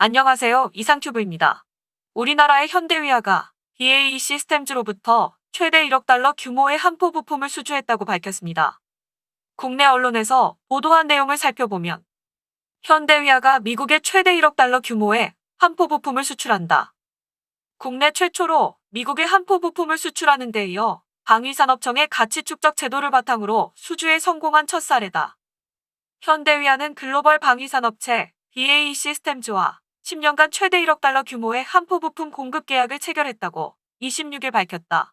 안녕하세요. 이상큐브입니다. 우리나라의 현대위아가 BAE 시스템즈로부터 최대 1억 달러 규모의 한포 부품을 수주했다고 밝혔습니다. 국내 언론에서 보도한 내용을 살펴보면 현대위아가 미국에 최대 1억 달러 규모의 한포 부품을 수출한다. 국내 최초로 미국의 한포 부품을 수출하는 데 이어 방위산업청의 가치 축적 제도를 바탕으로 수주에 성공한 첫 사례다. 현대위아는 글로벌 방위산업체 BAE 시스템즈와 10년간 최대 1억 달러 규모의 한포 부품 공급 계약을 체결했다고 26일 밝혔다.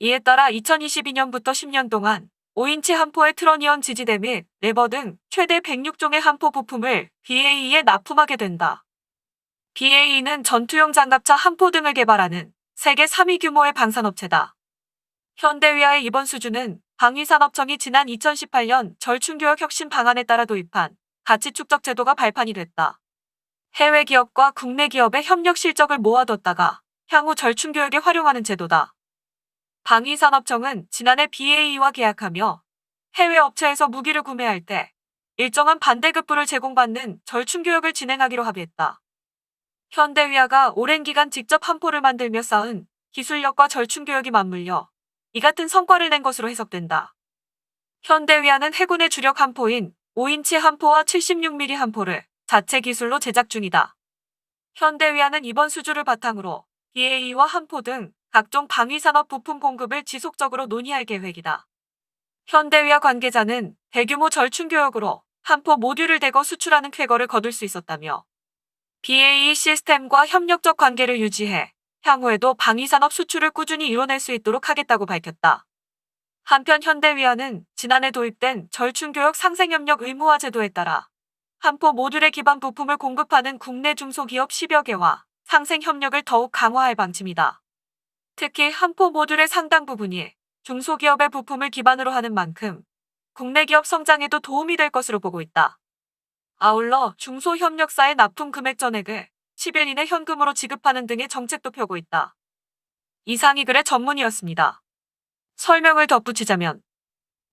이에 따라 2022년부터 10년 동안 5인치 한포의 트러니언 지지대 및 레버 등 최대 106종의 한포 부품을 BAE에 납품하게 된다. BAE는 전투용 장갑차 한포 등을 개발하는 세계 3위 규모의 방산업체다. 현대위아의 이번 수주는 방위산업청이 지난 2018년 절충교역 혁신 방안에 따라 도입한 가치 축적 제도가 발판이 됐다. 해외 기업과 국내 기업의 협력 실적을 모아뒀다가 향후 절충교역에 활용하는 제도다. 방위산업청은 지난해 BAE와 계약하며 해외 업체에서 무기를 구매할 때 일정한 반대급부를 제공받는 절충교역을 진행하기로 합의했다. 현대위아가 오랜 기간 직접 한포를 만들며 쌓은 기술력과 절충교역이 맞물려 이 같은 성과를 낸 것으로 해석된다. 현대위아는 해군의 주력 한포인 5인치 한포와 76mm 한포를 자체 기술로 제작 중이다. 현대위아는 이번 수주를 바탕으로 BAE와 한포 등 각종 방위산업 부품 공급을 지속적으로 논의할 계획이다. 현대위아 관계자는 대규모 절충 교역으로 한포 모듈을 대거 수출하는 쾌거를 거둘 수 있었다며 BAE 시스템과 협력적 관계를 유지해 향후에도 방위산업 수출을 꾸준히 이뤄낼 수 있도록 하겠다고 밝혔다. 한편 현대위아는 지난해 도입된 절충교역 상생협력 의무화 제도에 따라 한포 모듈에 기반 부품을 공급하는 국내 중소기업 10여 개와 상생 협력을 더욱 강화할 방침이다. 특히 한포 모듈의 상당 부분이 중소기업의 부품을 기반으로 하는 만큼 국내 기업 성장에도 도움이 될 것으로 보고 있다. 아울러 중소협력사의 납품 금액 전액을 10일 이내 현금으로 지급하는 등의 정책도 펴고 있다. 이상이 글의 전문이었습니다. 설명을 덧붙이자면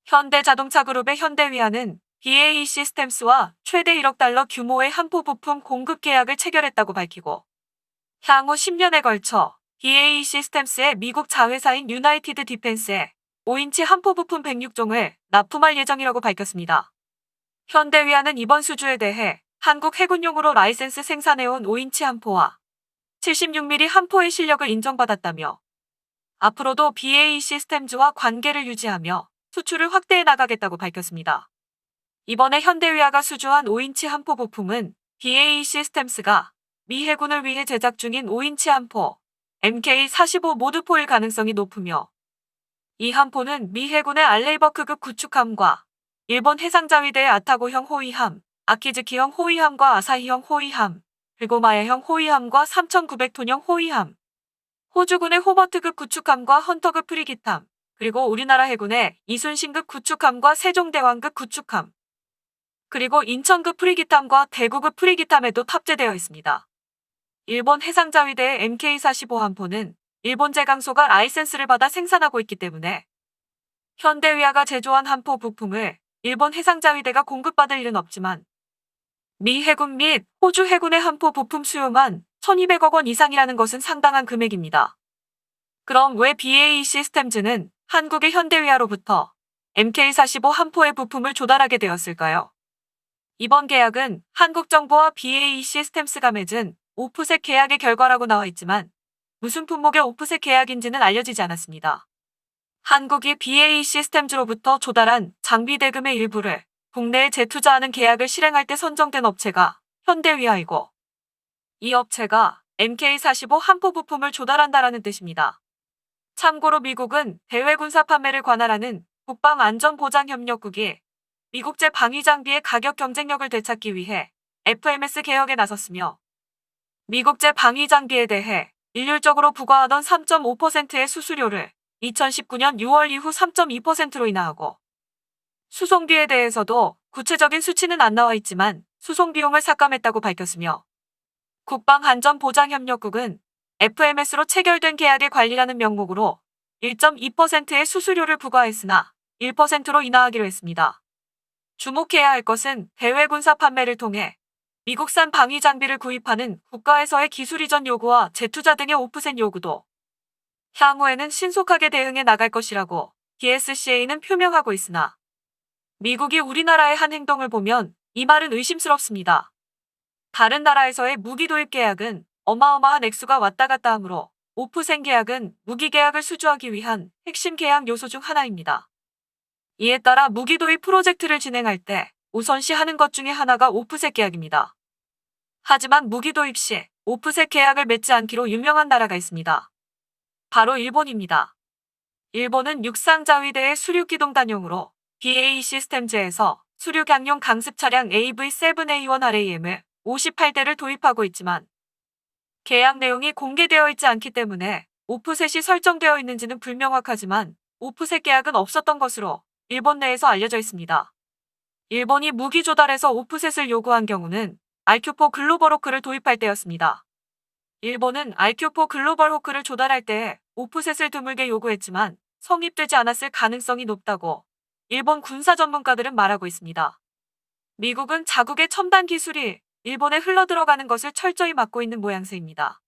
현대자동차그룹의 현대위아는 BAE 시스템스와 최대 1억 달러 규모의 한포 부품 공급 계약을 체결했다고 밝히고 향후 10년에 걸쳐 BAE 시스템스의 미국 자회사인 유나이티드 디펜스에 5인치 한포 부품 106종을 납품할 예정이라고 밝혔습니다. 현대위아는 이번 수주에 대해 한국 해군용으로 라이센스 생산해온 5인치 한포와 76mm 한포의 실력을 인정받았다며 앞으로도 BAE 시스템즈와 관계를 유지하며 수출을 확대해 나가겠다고 밝혔습니다. 이번에 현대위아가 수주한 5인치 한포 부품은 BAE 시스템스가 미 해군을 위해 제작 중인 5인치 한포 MK45 모드포일 가능성이 높으며 이 한포는 미 해군의 알레이버크급 구축함과 일본 해상자위대의 아타고형 호위함, 아키즈키형 호위함과 아사히형 호위함, 그리고 마야형 호위함과 3900톤형 호위함, 호주군의 호버트급 구축함과 헌터급 프리기탐, 그리고 우리나라 해군의 이순신급 구축함과 세종대왕급 구축함, 그리고 인천급 프리기탐과 대구급 프리기탐에도 탑재되어 있습니다. 일본 해상자위대의 MK45 함포는 일본 제강소가 라이센스를 받아 생산하고 있기 때문에 현대위아가 제조한 함포 부품을 일본 해상자위대가 공급받을 일은 없지만 미 해군 및 호주 해군의 함포 부품 수요만 1200억 원 이상이라는 것은 상당한 금액입니다. 그럼 왜 BAE 시스템즈는 한국의 현대위아로부터 MK45 함포의 부품을 조달하게 되었을까요? 이번 계약은 한국 정부와 BAE 시스템스가 맺은 오프셋 계약의 결과라고 나와 있지만 무슨 품목의 오프셋 계약인지는 알려지지 않았습니다. 한국이 BAE 시스템즈로부터 조달한 장비 대금의 일부를 국내에 재투자하는 계약을 실행할 때 선정된 업체가 현대위아이고 이 업체가 MK45 한포 부품을 조달한다라는 뜻입니다. 참고로 미국은 대외 군사 판매를 관할하는 국방안전보장협력국이 미국제 방위 장비의 가격 경쟁력을 되찾기 위해 FMS 개혁에 나섰으며 미국제 방위 장비에 대해 일률적으로 부과하던 3.5%의 수수료를 2019년 6월 이후 3.2%로 인하하고 수송비에 대해서도 구체적인 수치는 안 나와 있지만 수송 비용을 삭감했다고 밝혔으며 국방안전보장협력국은 FMS로 체결된 계약의 관리라는 명목으로 1.2%의 수수료를 부과했으나 1%로 인하하기로 했습니다. 주목해야 할 것은 대외 군사 판매를 통해 미국산 방위 장비를 구입하는 국가에서의 기술 이전 요구와 재투자 등의 오프셋 요구도 향후에는 신속하게 대응해 나갈 것이라고 DSCA는 표명하고 있으나 미국이 우리나라의 한 행동을 보면 이 말은 의심스럽습니다. 다른 나라에서의 무기 도입 계약은 어마어마한 액수가 왔다 갔다 하므로 오프센 계약은 무기 계약을 수주하기 위한 핵심 계약 요소 중 하나입니다. 이에 따라 무기 도입 프로젝트를 진행할 때 우선시 하는 것 중에 하나가 오프셋 계약입니다. 하지만 무기 도입 시 오프셋 계약을 맺지 않기로 유명한 나라가 있습니다. 바로 일본입니다. 일본은 육상자위대의 수륙기동단용으로 BAE 시스템즈에서 수륙양용 강습 차량 AV7A1RAM을 58대를 도입하고 있지만 계약 내용이 공개되어 있지 않기 때문에 오프셋이 설정되어 있는지는 불명확하지만 오프셋 계약은 없었던 것으로 일본 내에서 알려져 있습니다. 일본이 무기 조달에서 오프셋을 요구한 경우는 RQ4 글로벌 호크를 도입할 때였습니다. 일본은 RQ4 글로벌 호크를 조달할 때 오프셋을 드물게 요구했지만 성립되지 않았을 가능성이 높다고 일본 군사 전문가들은 말하고 있습니다. 미국은 자국의 첨단 기술이 일본에 흘러들어가는 것을 철저히 막고 있는 모양새입니다.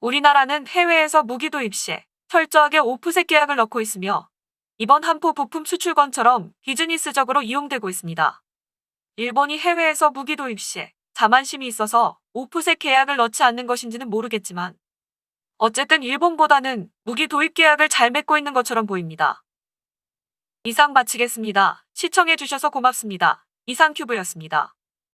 우리나라는 해외에서 무기 도입 시 철저하게 오프셋 계약을 넣고 있으며 이번 한포 부품 수출권처럼 비즈니스적으로 이용되고 있습니다. 일본이 해외에서 무기 도입 시 자만심이 있어서 오프셋 계약을 넣지 않는 것인지는 모르겠지만 어쨌든 일본보다는 무기 도입 계약을 잘 맺고 있는 것처럼 보입니다. 이상 마치겠습니다. 시청해주셔서 고맙습니다. 이상 큐브였습니다.